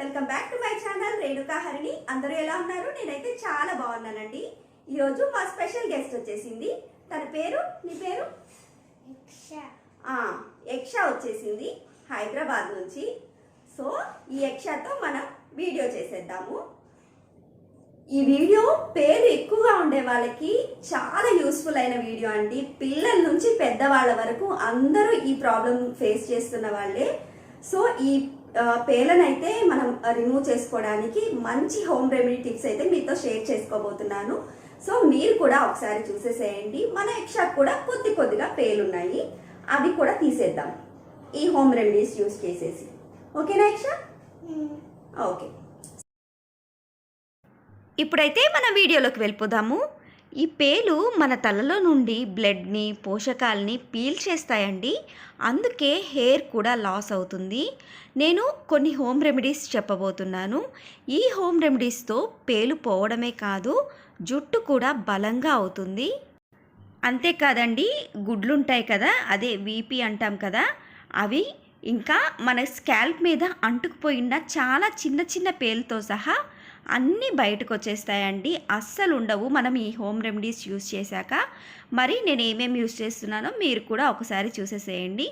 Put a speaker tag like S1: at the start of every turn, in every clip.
S1: Welcome back to my channel Renuka Harini. అందరూ ఎలా ఉన్నారు? నేనైతే చాలా బాగున్నానండి. ఈరోజు మా స్పెషల్ గెస్ట్ వచ్చేసింది. తన పేరు? నీ పేరు? యక్ష. వచ్చేసింది హైదరాబాద్ నుంచి. సో ఈ యక్షతో మనం వీడియో చేసేద్దాము. ఈ వీడియో పేరు ఎక్కువగా ఉండే వాళ్ళకి చాలా యూస్ఫుల్ అయిన వీడియో అండి. పిల్లల నుంచి పెద్దవాళ్ళ వరకు అందరూ ఈ ప్రాబ్లం ఫేస్ చేస్తున్న వాళ్ళే. సో ఈ ఆ, పేర్లనైతే మనం రిమూవ్ చేసుకోవడానికి మంచి హోమ్ రెమెడీ టిప్స్ అయితే మీతో షేర్ చేసుకోబోతున్నాను. సో మీరు కూడా ఒకసారి చూసేసేయండి. మన ఎక్షాక్ కూడా కొద్ది కొద్దిగా పేర్లున్నాయి అవి కూడా తీసేద్దాం. ఈ హోమ్ రెమెడీస్ యూస్ చేసేసి. ఓకేనా యక్ష ఓకే
S2: ఇప్పుడైతే మన వీడియోలోకి వెళ్ళిపోదాము. ఈ పేలు మన తలలో నుండి బ్లడ్ని పోషకాలని పీల్చేస్తాయండి. అందుకే హెయిర్ కూడా లాస్ అవుతుంది. నేను కొన్ని హోమ్ రెమెడీస్ చెప్పబోతున్నాను. ఈ హోమ్ రెమెడీస్తో పేలు పోవడమే కాదు జుట్టు కూడా బలంగా అవుతుంది. అంతేకాదండి గుడ్లుంటాయి కదా అదే వీపీ అంటాం కదా అవి ఇంకా మన స్కాల్ప్ మీద అంటుకుపోయిన చాలా చిన్న చిన్న పేలుతో సహా అన్నీ బయటకు వచ్చేస్తాయండి అస్సలు ఉండవు మనం ఈ హోమ్ రెమెడీస్ యూస్ చేశాక. మరి నేను ఏమేమి యూస్ చేస్తున్నానో మీరు కూడా ఒకసారి చూసేసేయండి.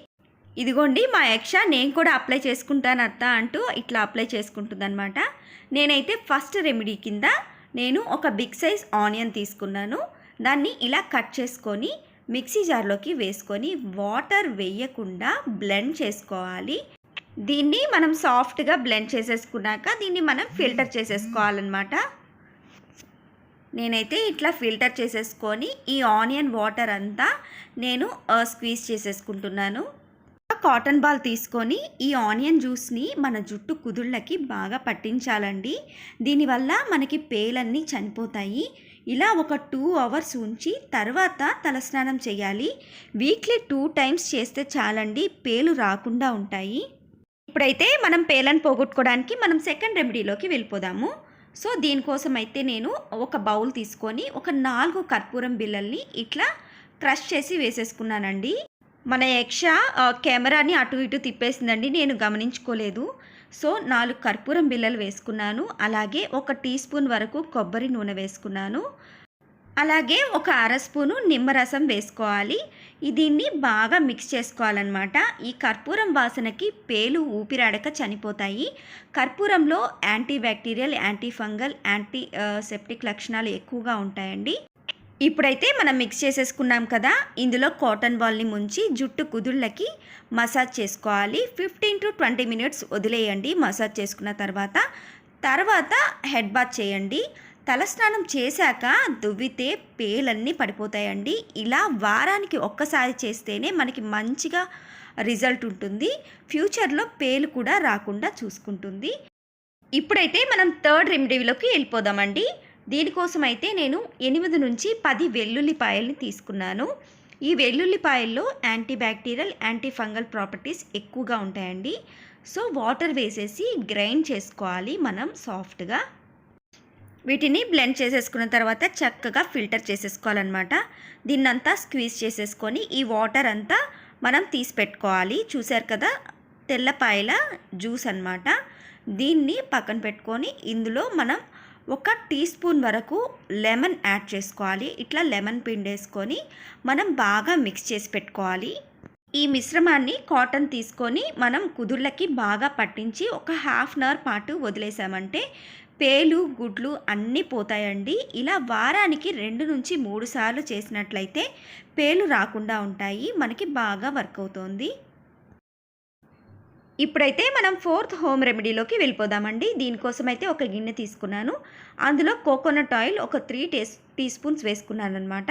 S2: ఇదిగోండి మా యక్ష నేను కూడా అప్లై చేసుకుంటాను అత్త అంటూ ఇట్లా అప్లై చేసుకుంటుందన్నమాట. నేనైతే ఫస్ట్ రెమెడీ కింద నేను ఒక బిగ్ సైజ్ ఆనియన్ తీసుకున్నాను. దాన్ని ఇలా కట్ చేసుకొని మిక్సీ జార్లోకి వేసుకొని వాటర్ వేయకుండా బ్లెండ్ చేసుకోవాలి. దీన్ని మనం సాఫ్ట్గా బ్లెండ్ చేసేసుకున్నాక దీన్ని మనం ఫిల్టర్ చేసేసుకోవాలన్నమాట. నేనైతే ఇట్లా ఫిల్టర్ చేసేసుకొని ఈ ఆనియన్ వాటర్ అంతా నేను స్క్వీజ్ చేసేసుకుంటున్నాను. కాటన్ బాల్ తీసుకొని ఈ ఆనియన్ జ్యూస్ని మన జుట్టు కుదుళ్ళకి బాగా పట్టించాలండి. దీనివల్ల మనకి పేలన్నీ చనిపోతాయి. ఇలా ఒక టూ అవర్స్ ఉంచి తర్వాత తలస్నానం చేయాలి. వీక్లీ టూ టైమ్స్ చేస్తే చాలండి పేలు రాకుండా ఉంటాయి. ఇప్పుడైతే మనం పేలను పోగొట్టుకోవడానికి మనం సెకండ్ రెమెడీలోకి వెళ్ళిపోదాము. సో దీనికోసం అయితే నేను ఒక బౌల్ తీసుకొని ఒక నాలుగు కర్పూరం బిల్లల్ని ఇట్లా క్రష్ చేసి వేసేసుకున్నానండి. మన యక్ష కెమెరాని అటు ఇటు తిప్పేసిందండి నేను గమనించుకోలేదు. సో నాలుగు కర్పూరం బిల్లలు వేసుకున్నాను. అలాగే ఒక టీ స్పూన్ వరకు కొబ్బరి నూనె వేసుకున్నాను. అలాగే ఒక అర స్పూను నిమ్మరసం వేసుకోవాలి. దీన్ని బాగా మిక్స్ చేసుకోవాలన్నమాట. ఈ కర్పూరం వాసనకి పేలు ఊపిరాడక చనిపోతాయి. కర్పూరంలో antibacterial antifungal antiseptic లక్షణాలు ఎక్కువగా ఉంటాయండి. ఇప్పుడైతే మనం మిక్స్ చేసేసుకున్నాం కదా ఇందులో కాటన్ బాల్ని ముంచి జుట్టు కుదుళ్ళకి మసాజ్ చేసుకోవాలి. ఫిఫ్టీన్ టు ట్వంటీ మినిట్స్ వదిలేయండి మసాజ్ చేసుకున్న తర్వాత. తర్వాత హెడ్ బాత్ చేయండి. తలస్నానం చేశాక దువ్వితే పేలన్నీ పడిపోతాయండి. ఇలా వారానికి ఒక్కసారి చేస్తేనే మనకి మంచిగా రిజల్ట్ ఉంటుంది. ఫ్యూచర్లో పేలు కూడా రాకుండా చూసుకుంటుంది. ఇప్పుడైతే మనం థర్డ్ రెమెడీలోకి వెళ్ళిపోదామండి. దీనికోసం అయితే నేను ఎనిమిది నుంచి పది వెల్లుల్లిపాయల్ని తీసుకున్నాను. ఈ వెల్లుల్లిపాయల్లో antibacterial antifungal properties ఎక్కువగా ఉంటాయండి. సో వాటర్ వేసేసి గ్రైండ్ చేసుకోవాలి మనం సాఫ్ట్గా. వీటిని బ్లెండ్ చేసేసుకున్న తర్వాత చక్కగా ఫిల్టర్ చేసేసుకోవాలన్నమాట. దీన్నంతా స్క్వీజ్ చేసేసుకొని ఈ వాటర్ అంతా మనం తీసి పెట్టుకోవాలి. చూశారు కదా? తెల్లపాయల జ్యూస్ అన్నమాట. దీన్ని పక్కన పెట్టుకొని ఇందులో మనం ఒక టీ స్పూన్ వరకు లెమన్ యాడ్ చేసుకోవాలి. ఇట్లా లెమన్ పిండేసుకొని మనం బాగా మిక్స్ చేసి పెట్టుకోవాలి. ఈ మిశ్రమాన్ని కాటన్ తీసుకొని మనం కుదుర్లకి బాగా పట్టించి ఒక హాఫ్ అన్ అవర్ పాటు వదిలేసామంటే పేలు గుడ్లు అన్నీ పోతాయండి. ఇలా వారానికి రెండు నుంచి మూడు సార్లు చేసినట్లయితే పేలు రాకుండా ఉంటాయి. మనకి బాగా వర్క్ అవుతుంది. ఇప్పుడైతే మనం ఫోర్త్ హోమ్ రెమెడీలోకి వెళ్ళిపోదామండి. దీనికోసం అయితే ఒక గిన్నె తీసుకున్నాను. అందులో కోకోనట్ ఆయిల్ ఒక త్రీ టేస్ టీ స్పూన్స్ వేసుకున్నాను అనమాట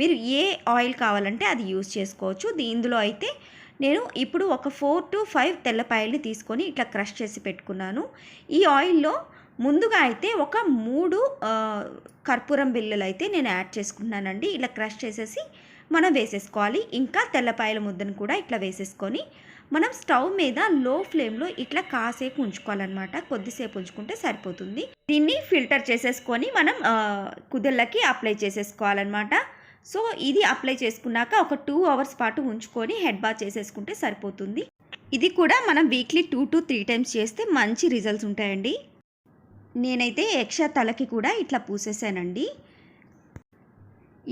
S2: మీరు ఏ ఆయిల్ కావాలంటే అది యూజ్ చేసుకోవచ్చు. ఇందులో అయితే నేను ఇప్పుడు ఒక ఫోర్ టు ఫైవ్ తెల్లపాయల్ని తీసుకొని ఇట్లా క్రష్ చేసి పెట్టుకున్నాను. ఈ ఆయిల్లో ముందుగా అయితే ఒక మూడు కర్పూరం బిల్లులు అయితే నేను యాడ్ చేసుకుంటున్నానండి. ఇలా క్రష్ చేసేసి మనం వేసేసుకోవాలి. ఇంకా తెల్లపాయల ముద్దను కూడా ఇట్లా వేసేసుకొని మనం స్టవ్ మీద లో ఫ్లేమ్లో ఇట్లా కాసేపు ఉంచుకోవాలన్నమాట. కొద్దిసేపు ఉంచుకుంటే సరిపోతుంది. దీన్ని ఫిల్టర్ చేసేసుకొని మనం కుదళ్ళకి అప్లై చేసేసుకోవాలన్నమాట. సో ఇది అప్లై చేసుకున్నాక ఒక టూ అవర్స్ పాటు ఉంచుకొని హెడ్ బాత్ చేసేసుకుంటే సరిపోతుంది. ఇది కూడా మనం weekly two to three times చేస్తే మంచి రిజల్ట్స్ ఉంటాయండి. నేనైతే యక్ష తలకి కూడా ఇట్లా పూసేసానండి.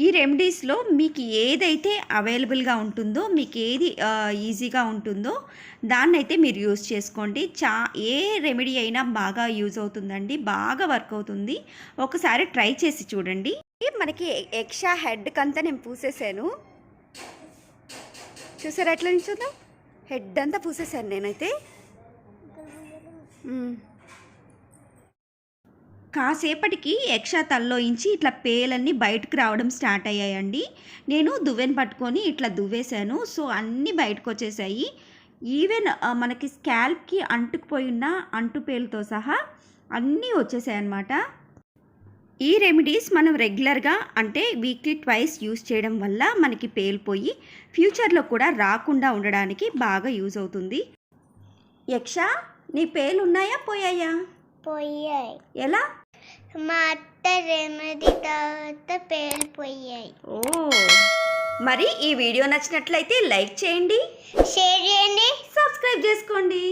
S2: ఈ రెమెడీస్లో మీకు ఏదైతే అవైలబుల్గా ఉంటుందో మీకు ఏది ఈజీగా ఉంటుందో దాన్ని అయితే మీరు యూజ్ చేసుకోండి. చా ఏ రెమెడీ అయినా బాగా యూజ్ అవుతుందండి బాగా వర్క్ అవుతుంది. ఒకసారి ట్రై చేసి చూడండి. మనకి ఎక్స్ట్రా హెడ్కి అంతా నేను పూసేసాను. చూసారా ఎట్లా నిల్చుందో హెడ్ అంతా పూసేసాను నేనైతే. కాసేపటికి ఎక్షా తల్లోంచి ఇట్లా పేలన్నీ బయటకు రావడం స్టార్ట్ అయ్యాయండి. నేను దువ్వెని పట్టుకొని ఇట్లా దువ్వేశాను. సో అన్నీ బయటకు వచ్చేసాయి ఈవెన్ మనకి స్కాల్ప్కి అంటుకుపోయి ఉన్న అంటుపేలుతో సహా అన్నీ వచ్చేసాయి అన్నమాట ఈ రెమెడీస్ మనం రెగ్యులర్గా అంటే వీక్లీ ట్వైస్ యూస్ చేయడం వల్ల మనకి పేలిపోయి ఫ్యూచర్లో కూడా రాకుండా ఉండడానికి బాగా యూజ్ అవుతుంది. యక్ష నీ పేలు ఉన్నాయా పోయాయా?
S3: పోయాయి.
S2: ఎలా?
S3: మా అత్త రెమెడీ తర్వాత పేలిపోయాయి
S2: ఓ మరి ఈ వీడియో నచ్చినట్లయితే లైక్ చేయండి.
S3: షేర్ చేయండి.
S2: సబ్స్క్రైబ్ చేసుకోండి.